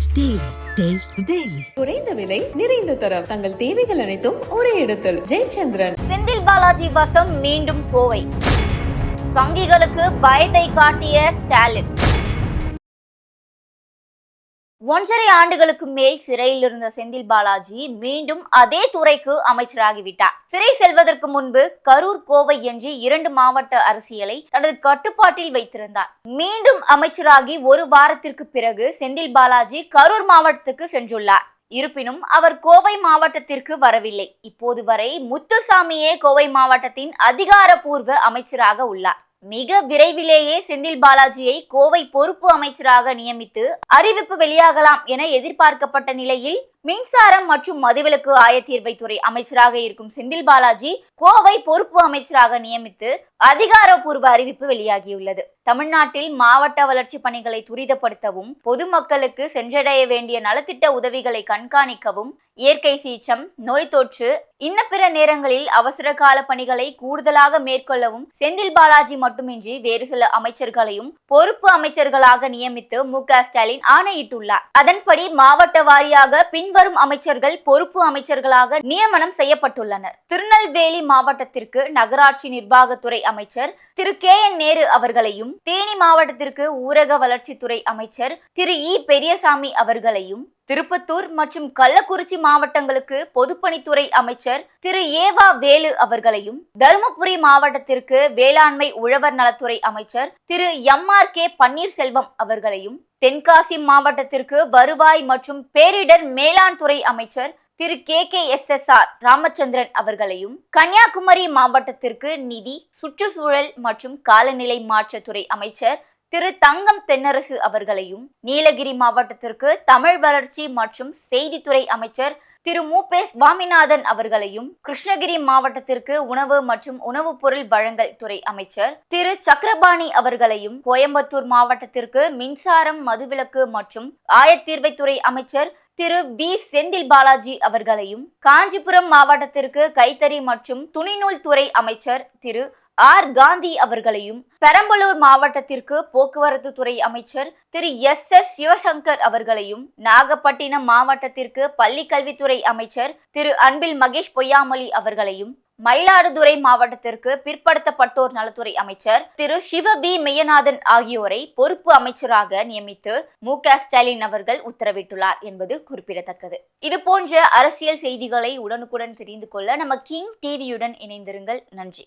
Taste the Daily. Taste the Daily. குறைந்த விலை நிறைந்த தரம். தங்கள் தேவைகள் அனைத்தும் ஒரே இடத்தில். ஜெயச்சந்திரன். செந்தில் பாலாஜி வசம் மீண்டும் கோவை. சங்கிகளுக்கு பயத்தை காட்டிய ஸ்டாலின். ஒன்றரை ஆண்டுகளுக்கு மேல் சிறையில் இருந்த செந்தில் பாலாஜி மீண்டும் அதே துறைக்கு அமைச்சராகிவிட்டார். சிறை செல்வதற்கு முன்பு கரூர் கோவை என்று இரண்டு மாவட்ட அரசியலை தனது கட்டுப்பாட்டில் வைத்திருந்தார். மீண்டும் அமைச்சராகி ஒரு வாரத்திற்கு பிறகு செந்தில் பாலாஜி கரூர் மாவட்டத்துக்கு சென்றுள்ளார். இருப்பினும் அவர் கோவை மாவட்டத்திற்கு வரவில்லை. இப்போது வரை முத்துசாமியே கோவை மாவட்டத்தின் அதிகாரப்பூர்வ அமைச்சராக உள்ளார். மிக விரைவிலேயே செந்தில் பாலாஜியை கோவை பொறுப்பு அமைச்சராக நியமித்து அறிவிப்பு வெளியாகலாம் என எதிர்பார்க்கப்பட்ட நிலையில் மின்சாரம் மற்றும் மதுவிலக்கு ஆயத்தீர்வைத்துறை அமைச்சராக இருக்கும் செந்தில் பாலாஜி கோவை பொறுப்பு அமைச்சராக நியமித்து அதிகாரப்பூர்வ அறிவிப்பு வெளியாகியுள்ளது. தமிழ்நாட்டில் மாவட்ட வளர்ச்சி பணிகளை துரிதப்படுத்தவும் பொதுமக்களுக்கு சென்றடைய வேண்டிய நலத்திட்ட உதவிகளை கண்காணிக்கவும் இயற்கை சீற்றம் நோய் தொற்று இன்ன பிற நேரங்களில் அவசர கால பணிகளை கூடுதலாக மேற்கொள்ளவும் செந்தில் பாலாஜி மட்டுமின்றி வேறு சில அமைச்சர்களையும் பொறுப்பு அமைச்சர்களாக நியமித்து மு க ஸ்டாலின் ஆணையிட்டுள்ளார். அதன்படி மாவட்ட வாரியாக பின் பின்வரும் அமைச்சர்கள் பொறுப்பு அமைச்சர்களாக நியமனம் செய்யப்பட்டுள்ளனர். திருநெல்வேலி மாவட்டத்திற்கு நகராட்சி நிர்வாகத்துறை அமைச்சர் திரு. கே. என். நேரு அவர்களையும் தேனி மாவட்டத்திற்கு ஊரக வளர்ச்சித்துறை அமைச்சர் திரு. இ. பெரியசாமி அவர்களையும் திருப்பத்தூர் மற்றும் கள்ளக்குறிச்சி மாவட்டங்களுக்கு பொதுப்பணித்துறை அமைச்சர் திரு. ஏவா வேலு அவர்களையும் தருமபுரி மாவட்டத்திற்கு வேளாண்மை உழவர் நலத்துறை அமைச்சர் திரு. எம். ஆர். கே. பன்னீர்செல்வம் அவர்களையும் தென்காசி மாவட்டத்திற்கு வருவாய் மற்றும் பேரிடர் மேலாண் துறை அமைச்சர் திரு K K S S R Ramachandran அவர்களையும் கன்னியாகுமரி மாவட்டத்திற்கு நிதி சுற்றுச்சூழல் மற்றும் காலநிலை மாற்றத்துறை அமைச்சர் திரு தங்கம் தென்னரசு அவர்களையும் நீலகிரி மாவட்டத்திற்கு தமிழ் வளர்ச்சி மற்றும் செய்தித்துறை அமைச்சர் திரு மு பே சுவாமிநாதன் அவர்களையும் கிருஷ்ணகிரி மாவட்டத்திற்கு உணவு மற்றும் உணவுப் பொருள் வழங்கல் துறை அமைச்சர் திரு சக்கரபாணி அவர்களையும் கோயம்புத்தூர் மாவட்டத்திற்கு மின்சாரம் மதுவிலக்கு மற்றும் ஆயத்தீர்வைத்துறை அமைச்சர் திரு வி. செந்தில் பாலாஜி அவர்களையும் காஞ்சிபுரம் மாவட்டத்திற்கு கைத்தறி மற்றும் துணிநூல் துறை அமைச்சர் திரு ஆர். காந்தி அவர்களையும் பெரம்பலூர் மாவட்டத்திற்கு போக்குவரத்து துறை அமைச்சர் திரு. எஸ். எஸ். சிவசங்கர் அவர்களையும் நாகப்பட்டினம் மாவட்டத்திற்கு பள்ளி கல்வித்துறை அமைச்சர் திரு. அன்பில் மகேஷ் பொய்யாமொழி அவர்களையும் மயிலாடுதுறை மாவட்டத்திற்கு பிற்படுத்தப்பட்டோர் நலத்துறை அமைச்சர் திரு. சிவ பி. மெய்யநாதன் ஆகியோரை பொறுப்பு அமைச்சராக நியமித்து மு. க. ஸ்டாலின் அவர்கள் உத்தரவிட்டுள்ளார் என்பது குறிப்பிடத்தக்கது. இது போன்ற அரசியல் செய்திகளை உடனுக்குடன் தெரிந்து கொள்ள நம்ம கிங் டிவியுடன் இணைந்திருங்கள். நன்றி.